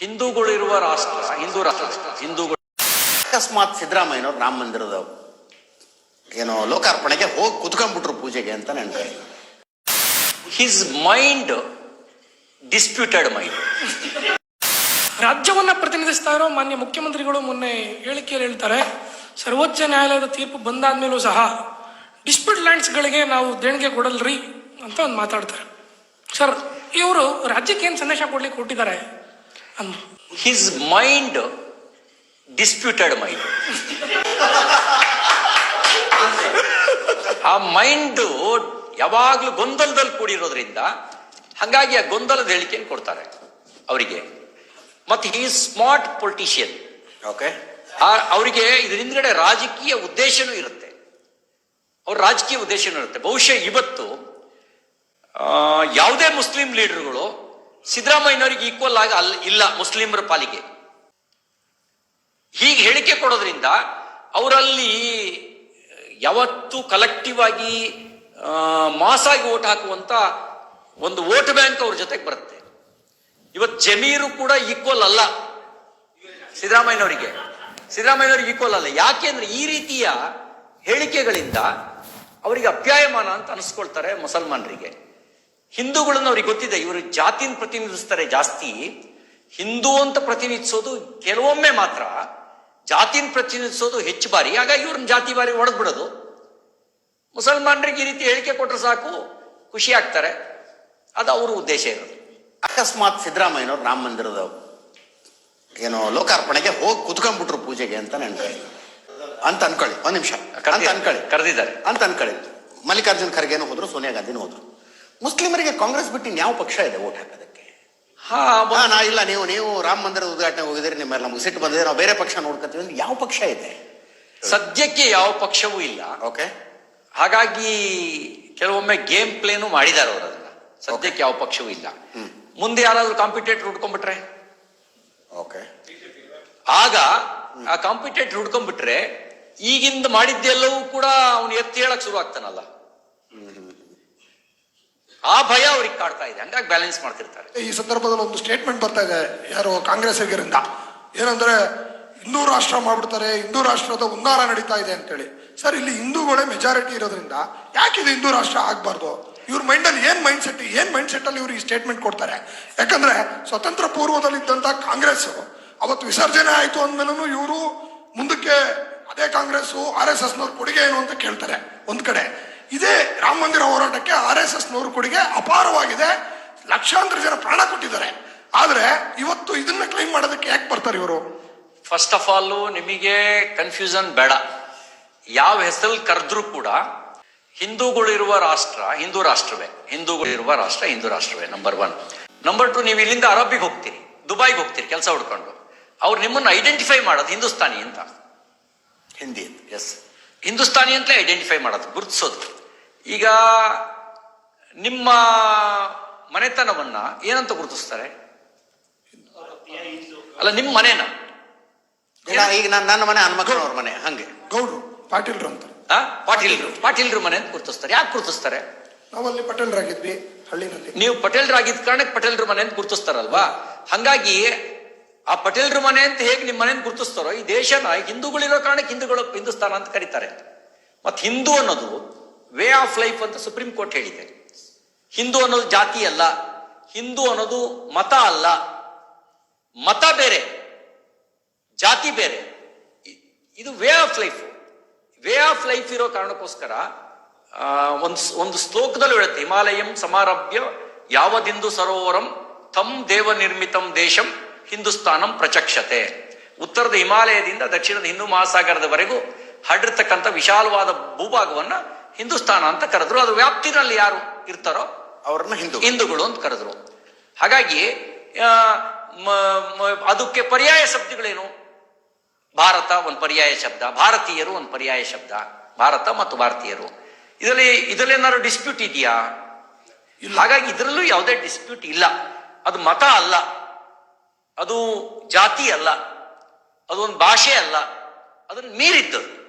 ಹಿಂದೂಗಳಿರುವ ರಾಷ್ಟ್ರ ಹಿಂದೂ ರಾಷ್ಟ್ರ ಹಿಂದೂಗಳು. ಅಕಸ್ಮಾತ್ ಸಿದ್ದರಾಮಯ್ಯನವ್ರು ರಾಮ ಮಂದಿರದ ಏನೋ ಲೋಕಾರ್ಪಣೆಗೆ ಹೋಗಿ ಕುತ್ಕೊಂಡ್ಬಿಟ್ರು ಪೂಜೆಗೆ ಅಂತ ನೆನ್ಕೊಳ್ಳಿ ಹಿಸ್ ಮೈಂಡ್ ಡಿಸ್ಪ್ಯೂಟೆಡ್ ಮೈಂಡ್ ರಾಜ್ಯವನ್ನ ಪ್ರತಿನಿಧಿಸ್ತಾ ಇರೋ ಮಾನ್ಯ ಮುಖ್ಯಮಂತ್ರಿಗಳು ಮೊನ್ನೆ ಹೇಳಿಕೆಯಲ್ಲಿ ಹೇಳ್ತಾರೆ ಸರ್ವೋಚ್ಚ ನ್ಯಾಯಾಲಯದ ತೀರ್ಪು ಬಂದಾದ್ಮೇಲೂ ಸಹ ಡಿಸ್ಪ್ಯೂಟ್ ಲ್ಯಾಂಡ್ಸ್ಗಳಿಗೆ ನಾವು ದೇಣಿಗೆ ಕೊಡಲ್ರಿ ಅಂತ ಒಂದು ಮಾತಾಡ್ತಾರೆ. ಸರ್ ಇವರು ರಾಜ್ಯಕ್ಕೆ ಏನು ಸಂದೇಶ ಕೊಡ್ಲಿಕ್ಕೆ ಕೊಟ್ಟಿದ್ದಾರೆ? ಹಿಸ್ ಮೈಂಡ್ ಡಿಸ್ಪ್ಯೂಟೆಡ್ ಮೈಂಡ್ ಆ ಮೈಂಡ್ ಯಾವಾಗ್ಲೂ ಗೊಂದಲದಲ್ಲಿ ಕೂಡಿರೋದ್ರಿಂದ ಹಂಗಾಗಿ ಆ ಗೊಂದಲದ ಹೇಳಿಕೆಯನ್ನು ಕೊಡ್ತಾರೆ ಅವರಿಗೆ. ಮತ್ತೆ ಈ ಸ್ಮಾರ್ಟ್ ಪೊಲಿಟಿಷಿಯನ್ ಓಕೆ ಅವರಿಗೆ ಇದರಿಂದಗಡೆ ರಾಜಕೀಯ ಉದ್ದೇಶನೂ ಇರುತ್ತೆ. ಅವ್ರ ರಾಜಕೀಯ ಉದ್ದೇಶನೂ ಇರುತ್ತೆ. ಬಹುಶಃ ಇವತ್ತು ಯಾವುದೇ ಮುಸ್ಲಿಂ ಲೀಡರ್ಗಳು ಸಿದ್ದರಾಮಯ್ಯನವರಿಗೆ ಈಕ್ವಲ್ ಆಗಿ ಅಲ್ಲ ಇಲ್ಲ ಮುಸ್ಲಿಮರ ಪಾಲಿಗೆ. ಹೀಗೆ ಹೇಳಿಕೆ ಕೊಡೋದ್ರಿಂದ ಅವರಲ್ಲಿ ಯಾವತ್ತು ಕಲೆಕ್ಟಿವ್ ಆಗಿ ಮಾಸ್ ಆಗಿ ಓಟ್ ಹಾಕುವಂತ ಒಂದು ವೋಟ್ ಬ್ಯಾಂಕ್ ಅವ್ರ ಜೊತೆಗೆ ಬರುತ್ತೆ. ಇವತ್ತು ಜಮೀರು ಕೂಡ ಈಕ್ವಲ್ ಅಲ್ಲ ಸಿದ್ದರಾಮಯ್ಯನವರಿಗೆ. ಸಿದ್ದರಾಮಯ್ಯನವರಿಗೆ ಈಕ್ವಲ್ ಅಲ್ಲ. ಯಾಕೆಂದ್ರೆ ಈ ರೀತಿಯ ಹೇಳಿಕೆಗಳಿಂದ ಅವರಿಗೆ ಅಪ್ಯಾಯಮಾನ ಅಂತ ಅನಿಸ್ಕೊಳ್ತಾರೆ ಮುಸಲ್ಮಾನರಿಗೆ. ಹಿಂದೂಗಳನ್ನ ಅವ್ರಿಗೆ ಗೊತ್ತಿದೆ ಇವರು ಜಾತಿನ ಪ್ರತಿನಿಧಿಸ್ತಾರೆ ಜಾಸ್ತಿ. ಹಿಂದೂ ಅಂತ ಪ್ರತಿನಿಧಿಸೋದು ಕೆಲವೊಮ್ಮೆ ಮಾತ್ರ. ಜಾತಿನ ಪ್ರತಿನಿಧಿಸೋದು ಹೆಚ್ಚು ಬಾರಿ. ಆಗ ಇವ್ರನ್ನ ಜಾತಿ ಬಾರಿ ಹೊಡೆದ್ಬಿಡೋದು ಮುಸಲ್ಮಾನರಿಗೆ ಈ ರೀತಿ ಹೇಳಿಕೆ ಕೊಟ್ಟರೆ ಸಾಕು ಖುಷಿ ಆಗ್ತಾರೆ. ಅದು ಅವ್ರ ಉದ್ದೇಶ ಇರೋದು. ಅಕಸ್ಮಾತ್ ಸಿದ್ದರಾಮಯ್ಯನವ್ರು ರಾಮ ಮಂದಿರದ ಏನೋ ಲೋಕಾರ್ಪಣೆಗೆ ಹೋಗಿ ಕುತ್ಕೊಂಡ್ಬಿಟ್ರು ಪೂಜೆಗೆ ಅಂತ ನೆನ್ಕೊಳ್ಳಿ ಅಂತ ಅನ್ಕೊಳ್ಳಿ ಒಂದ್ ನಿಮಿಷ. ಅಂತ ಅನ್ಕೊಳ್ಳಿ. ಕರೆದಿದ್ದಾರೆ. ಅಂತ ಅನ್ಕೊಳ್ಳಿ. ಮಲ್ಲಿಕಾರ್ಜುನ್ ಖರ್ಗೆನೂ ಹೋದ್ರು ಸೋನಿಯಾ ಗಾಂಧಿನೂ ಹೋದ್ರು. ಮುಸ್ಲಿಮರಿಗೆ ಕಾಂಗ್ರೆಸ್ ಬಿಟ್ಟು ಯಾವ ಪಕ್ಷ ಇದೆ ಓಟ್ ಹಾಕೋದಕ್ಕೆ? ಹಾ ಬಾ ನಾ ಇಲ್ಲ ನೀವು ನೀವು ರಾಮ ಮಂದಿರದ ಉದ್ಘಾಟನೆ ಹೋಗಿದ್ರೆ ನಿಮ್ಮೆಲ್ಲ ನಮ್ಗೆ ಸಿಟ್ಟು ಬಂದಿದೆ ನಾವು ಬೇರೆ ಪಕ್ಷ ನೋಡ್ಕೊತೀವಿ ಅಂದ್ರೆ ಯಾವ ಪಕ್ಷ ಇದೆ? ಸದ್ಯಕ್ಕೆ ಯಾವ ಪಕ್ಷವೂ ಇಲ್ಲ. ಓಕೆ. ಹಾಗಾಗಿ ಕೆಲವೊಮ್ಮೆ ಗೇಮ್ ಪ್ಲೇನು ಮಾಡಿದ್ದಾರೆ ಅವರು ಅದನ್ನ. ಸದ್ಯಕ್ಕೆ ಯಾವ ಪಕ್ಷವೂ ಇಲ್ಲ. ಮುಂದೆ ಯಾರಾದ್ರೂ ಕಾಂಪಿಟೇಟರ್ ಹುಡ್ಕೊಂಡ್ಬಿಟ್ರೆ? ಓಕೆ. ಆಗ ಆ ಕಾಂಪಿಟೇಟರ್ ಹುಡ್ಕೊಂಡ್ಬಿಟ್ರೆ ಈಗಿಂದ ಮಾಡಿದ್ದೆಲ್ಲವೂ ಕೂಡ ಅವನು ಎತ್ತಿ ಹೇಳಕ್ ಶುರು ಆಗ್ತಾನಲ್ಲ. ಆ ಭಯ ಅವ್ರಿಗೆ ಕಾಡ್ತಾ ಇದೆ. ಹಂಗಾಗಿ ಬ್ಯಾಲೆನ್ಸ್ ಮಾಡ್ತಿರ್ತಾರೆ. ಈ ಸಂದರ್ಭದಲ್ಲಿ ಒಂದು ಸ್ಟೇಟ್ಮೆಂಟ್ ಬರ್ತಾ ಇದೆ. ಯಾರು ಕಾಂಗ್ರೆಸ್ ಕಾಂಗ್ರೆಸ್ಸಿಗರಿಂದ. ಏನಂದ್ರೆ, ಹಿಂದೂ ರಾಷ್ಟ್ರ ಮಾಡ್ಬಿಡ್ತಾರೆ, ಹಿಂದೂ ರಾಷ್ಟ್ರದ ಉನ್ನಾರ ನಡೀತಾ ಇದೆ ಅಂತೇಳಿ. ಸರ್, ಇಲ್ಲಿ ಹಿಂದೂಗಳೇ ಮೆಜಾರಿಟಿ ಇರೋದ್ರಿಂದ ಯಾಕೆ ಇದು ಹಿಂದೂ ರಾಷ್ಟ್ರ ಆಗ್ಬಾರ್ದು? ಇವ್ರ ಮೈಂಡ್ ಅಲ್ಲಿ ಏನ್ ಮೈಂಡ್ ಸೆಟ್ ಏನ್ ಮೈಂಡ್ ಸೆಟ್ ಅಲ್ಲಿ ಇವ್ರು ಈ ಸ್ಟೇಟ್ಮೆಂಟ್ ಕೊಡ್ತಾರೆ? ಯಾಕಂದ್ರೆ, ಸ್ವತಂತ್ರ ಪೂರ್ವದಲ್ಲಿ ಇದ್ದಂತ ಕಾಂಗ್ರೆಸ್ ಅವತ್ತು ವಿಸರ್ಜನೆ ಆಯ್ತು ಅಂದ್ಮೇಲೂ ಇವರು ಮುಂದಕ್ಕೆ ಅದೇ ಕಾಂಗ್ರೆಸ್ ಆರ್ ಎಸ್ ಎಸ್ನವ್ರ ಕೊಡುಗೆ ಏನು ಅಂತ ಕೇಳ್ತಾರೆ. ಒಂದ್ ಕಡೆ. ಇದೇ ರಾಮ ಮಂದಿರ ಹೋರಾಟಕ್ಕೆ ಆರ್ ಎಸ್ ಎಸ್ ನವ್ರ ಕೊಡುಗೆ ಅಪಾರವಾಗಿದೆ. ಲಕ್ಷಾಂತರ ಜನ ಪ್ರಾಣ ಕೊಟ್ಟಿದ್ದಾರೆ. ಆದ್ರೆ ಇವತ್ತು ಇದನ್ನ ಕ್ಲೈಮ್ ಮಾಡೋದಕ್ಕೆ ಯಾಕೆ ಬರ್ತಾರೆ ಇವರು? ಫಸ್ಟ್ ಆಫ್ ಆಲ್ ನಿಮಗೆ ಕನ್ಫ್ಯೂಷನ್ ಬೇಡ. ಯಾವ ಹೆಸರಲ್ಲಿ ಕರೆದ್ರೂ ಕೂಡ ಹಿಂದೂಗಳಿರುವ ರಾಷ್ಟ್ರ ಹಿಂದೂ ರಾಷ್ಟ್ರವೇ. ಹಿಂದೂಗಳಿರುವ ರಾಷ್ಟ್ರ ಹಿಂದೂ ರಾಷ್ಟ್ರವೇ ನಂಬರ್ ಒನ್ ನಂಬರ್ ಟು ನೀವು ಇಲ್ಲಿಂದ ಅರಬ್ಬಿಗೆ ಹೋಗ್ತೀರಿ ದುಬೈಗೆ ಹೋಗ್ತೀರಿ ಕೆಲಸ ಹುಡ್ಕೊಂಡು. ಅವ್ರು ನಿಮ್ಮನ್ನು ಐಡೆಂಟಿಫೈ ಮಾಡೋದು ಹಿಂದೂಸ್ತಾನಿ ಅಂತ. ಹಿಂದಿ ಎಸ್ ಹಿಂದೂಸ್ತಾನಿ ಅಂತಲೇ ಐಡೆಂಟಿಫೈ ಮಾಡೋದು ಗುರುತಿಸೋದು. ಈಗ ನಿಮ್ಮ ಮನೆತನವನ್ನ ಏನಂತ ಗುರುತಿಸ್ತಾರೆ? ಅಲ್ಲ ನಿಮ್ಮ ಮನೇನ. ಈಗ ಈಗ ನಾನು ನನ್ನ ಮನೆ ಹನುಮಕ್ಕನವ್ರ ಮನೆ ಹಂಗೆ. ಗೌಡ್ರು ಪಾಟೀಲ್ರು ಅಂತ? ಪಾಟೀಲ್ರು. ಪಾಟೀಲ್ರು ಮನೆ ಅಂತ ಗುರುತಿಸ್ತಾರೆ. ಯಾಕೆ ಗುರುತಿಸ್ತಾರೆ? ನಾವಲ್ಲಿ ಪಟೇಲ್ರಾಗಿದ್ವಿ ಹಳ್ಳಿನಲ್ಲಿ. ನೀವು ಪಟೇಲ್ರಾಗಿದ್ದ ಕಾರಣಕ್ಕೆ ಪಟೇಲ್ರ ಮನೆ ಅಂತ ಗುರುತಿಸ್ತಾರಲ್ವಾ? ಹಂಗಾಗಿ ಆ ಪಟೇಲ್ರ ಮನೆ ಅಂತ ಹೇಗೆ ನಿಮ್ಮ ಮನೆ ಗುರುತಿಸ್ತಾರೋ ಈ ದೇಶನ ಹಿಂದೂಗಳಿರೋ ಕಾರಣಕ್ಕೆ ಹಿಂದೂಗಳು ಹಿಂದೂಸ್ತಾನ ಅಂತ ಕರೀತಾರೆ. ಮತ್ ಹಿಂದೂ ಅನ್ನೋದು ವೇ ಆಫ್ ಲೈಫ್ ಅಂತ ಸುಪ್ರೀಂ ಕೋರ್ಟ್ ಹೇಳಿದೆ. ಹಿಂದೂ ಅನ್ನೋದು ಜಾತಿ ಅಲ್ಲ, ಹಿಂದೂ ಅನ್ನೋದು ಮತ ಅಲ್ಲ, ಮತ ಬೇರೆ, ಜಾತಿ ಬೇರೆ. ಇದು way of life. Way of life ಇರೋ ಕಾರಣಕ್ಕೋಸ್ಕರ ಒಂದು ಒಂದು ಶ್ಲೋಕದಲ್ಲಿ ಹೇಳುತ್ತೆ, ಹಿಮಾಲಯಂ ಸಮಾರಭ್ಯ ಯಾವದಿಂದು ಸರೋವರಂ ತಮ್ ದೇವ ನಿರ್ಮಿತಂ ದೇಶಂ ಹಿಂದೂಸ್ತಾನಂ ಪ್ರಚಕ್ಷತೆ. ಉತ್ತರದ ಹಿಮಾಲಯದಿಂದ ದಕ್ಷಿಣದ ಹಿಂದೂ ಮಹಾಸಾಗರದವರೆಗೂ ಹರಡಿರ್ತಕ್ಕಂಥ ವಿಶಾಲವಾದ ಭೂಭಾಗವನ್ನ ಹಿಂದೂಸ್ತಾನ ಅಂತ ಕರೆದ್ರು. ಅದು ವ್ಯಾಪ್ತಿನಲ್ಲಿ ಯಾರು ಇರ್ತಾರೋ ಅವ್ರನ್ನ ಹಿಂದೂ. ಹಿಂದೂಗಳು ಅಂತ ಕರೆದ್ರು. ಹಾಗಾಗಿ ಅದಕ್ಕೆ ಪರ್ಯಾಯ ಶಬ್ದಗಳೇನು? ಭಾರತ ಒಂದು ಪರ್ಯಾಯ ಶಬ್ದ ಭಾರತೀಯರು ಒಂದು ಪರ್ಯಾಯ ಶಬ್ದ ಭಾರತ ಮತ್ತು ಭಾರತೀಯರು. ಇದರಲ್ಲಿ ಇದರಲ್ಲಿ ಏನಾದ್ರು ಡಿಸ್ಪ್ಯೂಟ್ ಇದೆಯಾ? ಹಾಗಾಗಿ ಇದರಲ್ಲೂ ಯಾವುದೇ ಡಿಸ್ಪ್ಯೂಟ್ ಇಲ್ಲ. ಅದು ಮತ ಅಲ್ಲ. ಅದು ಜಾತಿ ಅಲ್ಲ. ಅದು ಒಂದು ಭಾಷೆ ಅಲ್ಲ. ಅದನ್ನು ಮೀರಿದ್ದು